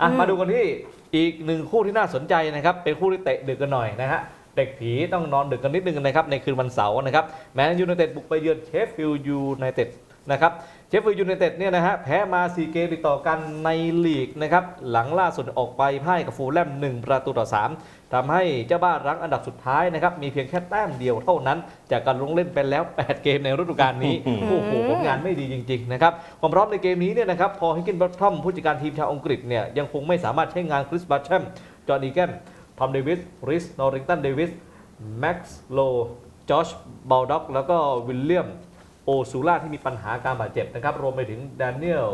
อะอืมมาดูกันที่อีกหนึ่งคู่ที่น่าสนใจนะครับ เป็นคู่ที่เตะดึกกันหน่อยนะฮะเด็กผีต้องนอนดึกกันนิดนึงนะครับในคืนวันเสาร์นะครับแมนยูไนเต็ดบุกไปเยือนเชฟฟิลด์ยูไนเต็ด นะครับเชฟฟิลด์ยูไนเต็ดเนี่ยนะฮะแพ้มา 4 เกมติดต่อกันในลีกนะครับหลังล่าสุดออกไปพ่ายกับฟูลแลม 1 ประตูต่อ 3ทำให้เจ้าบ้านรั้งอันดับสุดท้ายนะครับมีเพียงแค่แต้มเดียวเท่านั้น จากการลงเล่นไปแล้ว 8 เกมในฤดูกาลนี้อืมโอ้โหผลงานไม่ดีจริง ๆ นะครับ ความพร้อมในเกมนี้เนี่ยนะครับพอฮิกกินบัตทอมผู้จัดการทีมชาวอังกฤษเนี่ยยังคงไม่สามารถใช้งานคริสบัตแชมจอห์นอีแกนทอมเดวิสริสนอริงตันเดวิสแม็กซ์โลจอชบ a ลด็อกแล้วก็วิลเลียมโอ ซูล่าที่มีปัญหาการบาดเจ็บนะครับ รวมไปถึงแดเนียล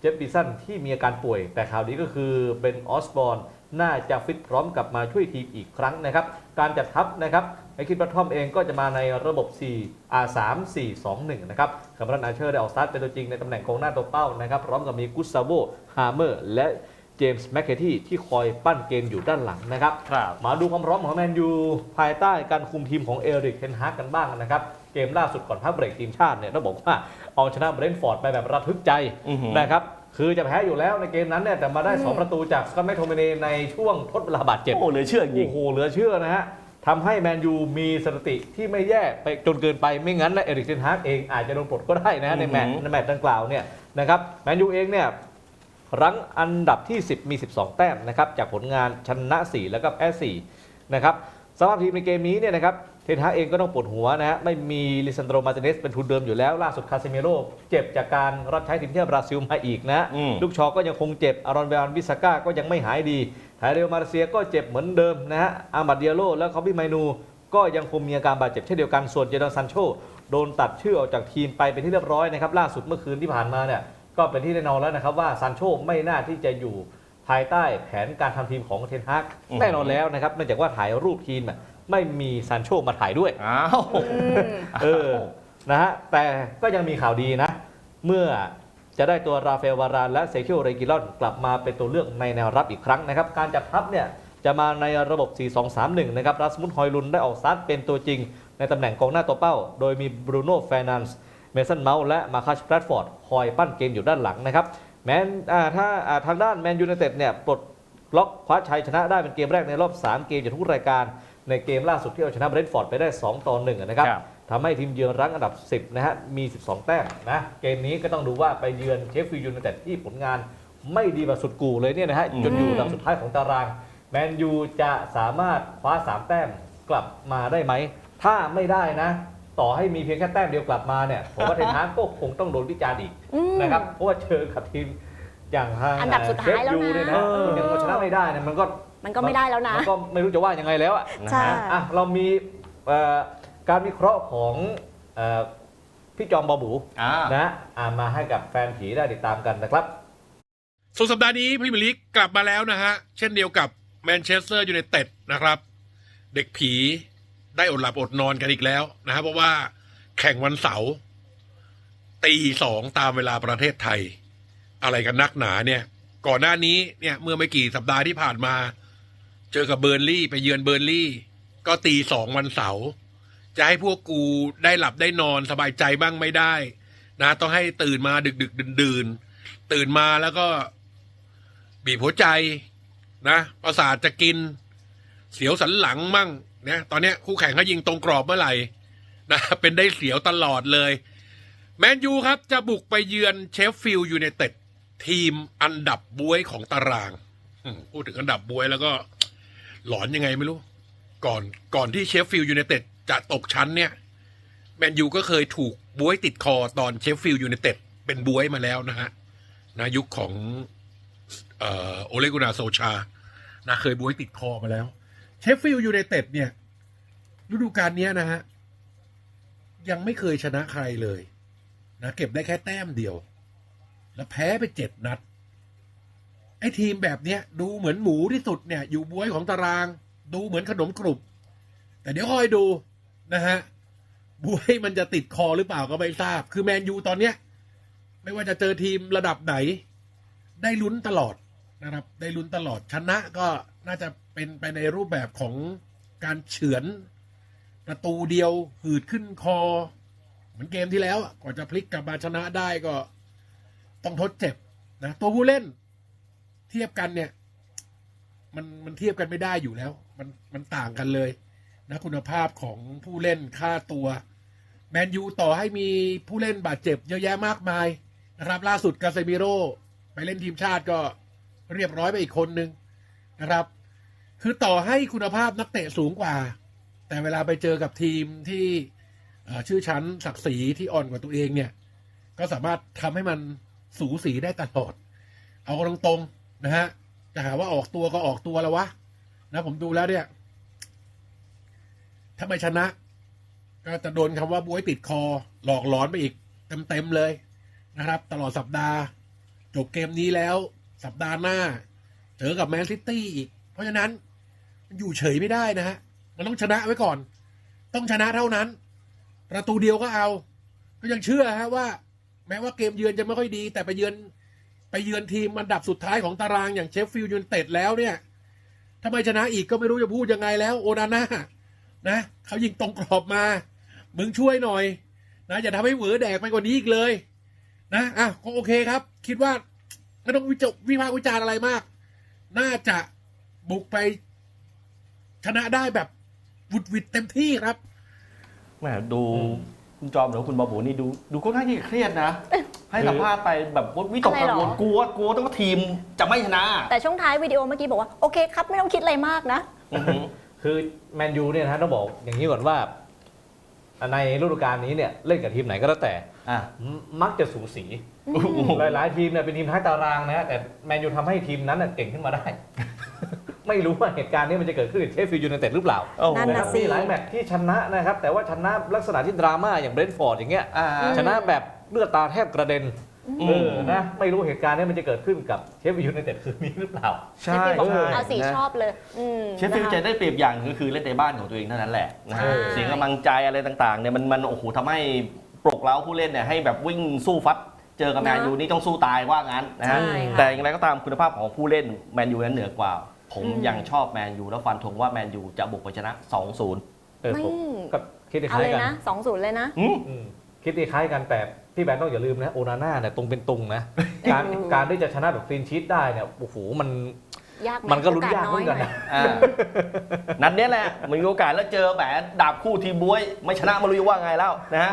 เจฟฟิสันที่มีอาการป่วย แต่ข่าวดีก็คือเบนออสบอนน่าจะฟิตพร้อมกลับมาช่วยทีมอีกครั้งนะครับ การจัดทัพนะครับไอคิดบัตทอมเองก็จะมาในระบบ 4 R 3 4 2 1 นะครับคาร์บันอาเชอร์ได้ออกสตาร์ทเป็นตัวจริงในตำแหน่งกองหน้าตัวเป้านะครับ พร้อมกับมีกุสซาโวฮาร์เมอร์ และ เจมส์แมคเคที่ที่คอยปั้นเกมอยู่ด้านหลังนะครับ ครับ มาดูความพร้อมของแมนยูภายใต้การคุมทีมของเอริกเทนฮากกันบ้างนะครับ เกมล่าสุดก่อนพักเบรกทีมชาติเนี่ยต้องบอกว่าเอาชนะเบรนท์ฟอร์ดไปแบบระทึกใจอือหือ นะครับ คือจะแพ้อยู่แล้วในเกมนั้นเนี่ยแต่มาได้ 2 ประตูจากสกอตแมคโทมิเนในช่วงทดเวลาบาดเจ็บ โอ้เหลยเชื่อจริง โอ้โห เหลือเชื่อนะฮะ ทำให้แมนยูมีสถิติที่ไม่แย่ไปจนเกินไป ไม่งั้นนะเอริกเทนฮากเองอาจจะโดนปลดก็ได้นะฮะในแมตช์อือหือ ในแมตช์ดังกล่าวเนี่ยนะครับ แมนยูเองเนี่ย รั้งอันดับที่ 10 มี 12 แต้มนะครับจากผลงานชนะ 4 แล้วก็แพ้4นะครับสำหรับทีมในเกมนี้เนี่ยนะครับเทนฮากเองก็ต้องปวดหัวนะฮะไม่มีลิซันโดรมาติเนสเป็นทุนเดิมอยู่แล้ว ล่าสุดคาเซเมโรเจ็บจากการรับใช้ทีมชาติบราซิลมาอีกนะ อืม ลูกชอก็ยังคงเจ็บ อารอนเบลวิสก้าก็ยังไม่หายดีไทเรลมาเลเซียก็เจ็บเหมือนเดิมนะฮะ อามัดเดียโลและคอบี้ไมนู ก็ยังคงมีอาการบาดเจ็บเช่นเดียวกัน ส่วนเจดอนซันโชโดนตัดชื่อออกจากทีมไปเป็นที่เรียบร้อยนะครับ ล่าสุดเมื่อคืนที่ผ่านมาเนี่ย ก็เป็นที่แน่นอนแล้วนะครับว่าซานโชไม่น่าที่จะอยู่ภายใต้แผนการทำทีมของเทนฮากอืมแน่นอนแล้วนะครับเนื่องจากว่าถ่ายรูปทีมอะไม่มีซานโชมาถ่ายด้วยอ้าวอืมเออนะฮะแต่ก็ยังมีข่าวดีนะ เมื่อจะได้ตัวราฟาเอลวารานและเซคิโอเรกิลอนกลับมาเป็นตัวเลือกในแนวรับอีกครั้งนะครับ การจัดทัพเนี่ยจะมาในระบบ 4-2-3-1 นะครับรัสมุดฮอยลุนได้ออกสตาร์ทเป็นตัวจริง ในตำแหน่งกองหน้าตัวเป้า โดยมีบรูโน่เฟรนันส์ เมสันเมาส์และมาคัสแบรดฟอร์ดคอยปั้นเกมอยู่ด้านหลังนะครับแม้อ่าถ้าอ่าทางด้านแมนยูไนเต็ดเนี่ยปลดล็อกคว้าชัยชนะได้เป็นเกมแรกในรอบ 3 เกมจากทุกรายการ ในเกมล่าสุดที่เอาชนะเบรนท์ฟอร์ดไปได้ 2 ต่อ 1 นะครับครับทำให้ทีมเยือนรั้งอันดับ 10 นะฮะ มี 12 แต้มนะ เกมนี้ก็ต้องดูว่าไปเยือนเชฟฟิลด์ยูไนเต็ดที่ผลงานไม่ดีแบบสุดกูเลยเนี่ยนะฮะอืมจนอยู่อันดับสุดท้ายของตาราง แมนยูจะสามารถคว้า 3 แต้มกลับมาได้ไหม ถ้าไม่ได้นะ ต่อให้มีเพียงแค่แต้มเดียวกลับมาเนี่ยผมว่าเทนฮากก็คงต้องโดนวิจารณ์อีกอืม นะครับเพราะว่าเจอกับทีมอย่างทางอันดับสุดท้ายแล้วนะ เชฟเนี่ยนะเออยังเอาชนะไม่ได้เนี่ยมันก็ มันก็ไม่ได้แล้วนะ มันก็ไม่รู้จะว่ายังไงแล้วอะนะใช่ ฮะอะเรามีเอ่อการวิเคราะห์ของเอ่อพี่จอมบอบูอ่า นะอ่ามาให้กับแฟนผีได้ติดตามกันนะครับสุดสัปดาห์นี้พรีเมียร์ลีกกลับมาแล้วนะฮะ เช่นเดียวกับแมนเชสเตอร์ยูไนเต็ดนะครับ เด็กผี ได้อดหลับอดนอนกันอีกแล้วนะครับเพราะว่าแข่งวันเสาร์ตีสองตามเวลาประเทศไทย อะไรกันนักหนาเนี่ย ก่อนหน้านี้เนี่ยเมื่อไม่กี่สัปดาห์ที่ผ่านมา เจอกับเบอร์ลี่ไปเยือนเบอร์ลี่ ก็ตีสองวันเสาร์จะให้พวกกูได้หลับได้นอนสบายใจบ้างไม่ได้ นะ ต้องให้ตื่นมาดึกดึกดื่นดื่นตื่นมาแล้วก็บีบหัวใจนะประสาทจะกิน เสียวสันหลังมั่ง นะตอนเนี้ยคู่แข่งเขายิงตรงกรอบเมื่อไหร่นะเป็นได้เสียวตลอดเลย แมนยูครับจะบุกไปเยือนเชฟฟิลด์ยูไนเต็ดทีมอันดับบวยของตารางพูดถึงอันดับบวยแล้วก็ หลอนยังไงไม่รู้ ก่อนก่อนที่เชฟฟิลด์ยูไนเต็ดจะตกชั้นเนี่ยแมนยูก็เคยถูกบวยติดคอตอนเชฟฟิลด์ยูไนเต็ดเป็นบวยมาแล้วนะฮะนะยุคของโอเลกุนาโซชานะเคยบวยติดคอมาแล้ว เชฟฟิลด์ยูไนเต็ดเนี่ย ฤดูกาลนี้นะฮะ ยังไม่เคยชนะใครเลยนะเก็บได้แค่แต้มเดียว แล้วแพ้ไปเจ็ดนัด ไอ้ทีมแบบเนี้ย ดูเหมือนหมูที่สุดเนี่ย อยู่บวยของตาราง ดูเหมือนขนมกรุบ แต่เดี๋ยวคอยดูนะฮะบวยมันจะติดคอหรือเปล่าก็ไม่ทราบ คือแมนยูตอนเนี้ย ไม่ว่าจะเจอทีมระดับไหน ได้ลุ้นตลอดนะครับ ได้ลุ้นตลอดชนะก็น่าจะเป็นไปในรูปแบบของการเฉือน ประตูเดียวหืดขึ้นคอ เหมือนเกมที่แล้วกว่าจะพลิกกลับมาชนะได้ก็ ต้องทดเจ็บนะตัวผู้เล่นที่ทียบกันเนี่ย มันมันเทียบกันไม่ได้อยู่แล้ว มันมันต่างกันเลยนะคุณภาพของผู้เล่นค่าตัวแมนยูต่อให้มีผู้เล่นบาดเจ็บเยอะแยะมากมายนะครับ ล่าสุดกาเซมิโร่ไปเล่นทีมชาติก็เรียบร้อยไปอีกคนนึงนะครับ คือต่อให้คุณภาพนักเตะสูงกว่า แต่เวลาไปเจอกับทีมที่ชื่อชั้นศักดิ์ศรีที่อ่อนกว่าตัวเองเนี่ย ก็สามารถทำให้มันสูสีได้ตลอด เอาตรงๆนะฮะจะหาว่าออกตัวก็ออกตัวแล้ววะนะผมดูแล้วเนี่ย ถ้าไม่ชนะ ก็จะโดนคำว่าบวยติดคอ หลอกหลอนไปอีกเต็มๆเลยนะครับ ตลอดสัปดาห์ จบเกมนี้แล้ว สัปดาห์หน้า เจอกับแมนซิตี้อีก เพราะฉะนั้นมันอยู่เฉยไม่ได้นะฮะ มันต้องชนะไว้ก่อน ต้องชนะเท่านั้น ประตูเดียวก็เอา ก็ยังเชื่อฮะว่า แม้ว่าเกมเยือนจะไม่ค่อยดี แต่ไปเยือนไปเยือนทีมอันดับสุดท้ายของตารางอย่างเชฟฟิลด์ยูไนเต็ดแล้วเนี่ยถ้าไม่ชนะอีกก็ไม่รู้จะพูดยังไงแล้ว โอนาน่านะเขายิงตรงกรอบมา มึงช่วยหน่อย นะอย่าทำให้เหวอแดกไปกว่านี้อีกเลย นะอะก็โอเคครับ คิดว่าไม่ต้องวิจวิพากษ์วิจารณ์อะไรมาก น่าจะบุกไปชนะได้แบบ วุดวิดเต็มที่ครับแหมดูคุณจอมหรือว่าคุณบาบูนี่ดูดูค่อนข้างที่จะเครียดนะ ให้สัมภาษณ์ไปแบบวิตกกังวลอะไรหรอกลัวกลัวต้องทีมจะไม่ชนะ แต่ช่วงท้ายวิดีโอเมื่อกี้บอกว่า โอเคครับไม่ต้องคิดอะไรมากนะอือหือคือแมนยูเนี่ยนะฮะต้องบอกอย่างนี้ก่อนว่า ในฤดูกาลนี้เนี่ยเล่นกับทีมไหนก็แล้วแต่อะมมักจะสูสี หลายๆทีมเนี่ยเป็นทีมท้ายตารางนะฮะแต่แมนยูทำให้ทีมนั้นน่ะเก่งขึ้นมาได้ ไม่รู้ว่าเหตุการณ์นี้มันจะเกิดขึ้นกับเชฟฟิลด์ยูไนเต็ดหรือเปล่าโอ้โหนั่นนะคน่ะรับสิ มีหลายแมตช์ที่ชนะนะครับ แต่ว่าชนะลักษณะที่ดราม่าอย่างเบรนท์ฟอร์ดอย่างเงี้ย อ่า ชนะแบบเลือดตาแทบกระเด็นอืม เออนะไม่รู้เหตุการณ์นี้มันจะเกิดขึ้นกับเชฟฟิลด์ยูไนเต็ดคืนนี้หรือเปล่า ใช่เชฟฟิลด์บอกใช่เอาสีนะ ชอบเลย อืมเชฟฟิลด์นะคะจะได้เปรียบอย่างก็คือเล่นในบ้านของตัวเองเท่านั้นแหละนะฮะใช่ เสียงกำลังใจอะไรต่างๆเนี่ยมันมันโอ้โหทำให้ปลุกเร้าผู้เล่นเนี่ยให้แบบวิ่งสู้ฟัด เจอกับแมนยูนี่ต้องสู้ตายว่างั้นนะฮะใช่ค่ะ แต่อย่างไรก็ตามคุณภาพของผู้เล่นแมนยูนั้นเหนือกว่า ผมอืมยังชอบแมนยูแล้วฟันธงว่าแมนยูจะบุกไปชนะ 2-0 เออผมอืมก็คิดคเอาล้ายเลยๆกันนะสองศูนย์เลยนะ อืมอืมคิดคล้ายๆกันแต่พี่แบนต้องอย่าลืมนะโอนาน่าเนี่ยตรงเป็นตรงนะการอืม การที่จะชนะแบบคลีนชีตได้เนี่ยโอ้โหมันยากไหมันก็ลุ้นโอยากน้เหมือยอนกันหน่นะอยอ่านัดเนี้ยแหละมีโอกาสแล้วเจอแหมดาบคู่ทีมบวย ไม่ชนะไม่รู้จะว่าไงแล้วนะฮะ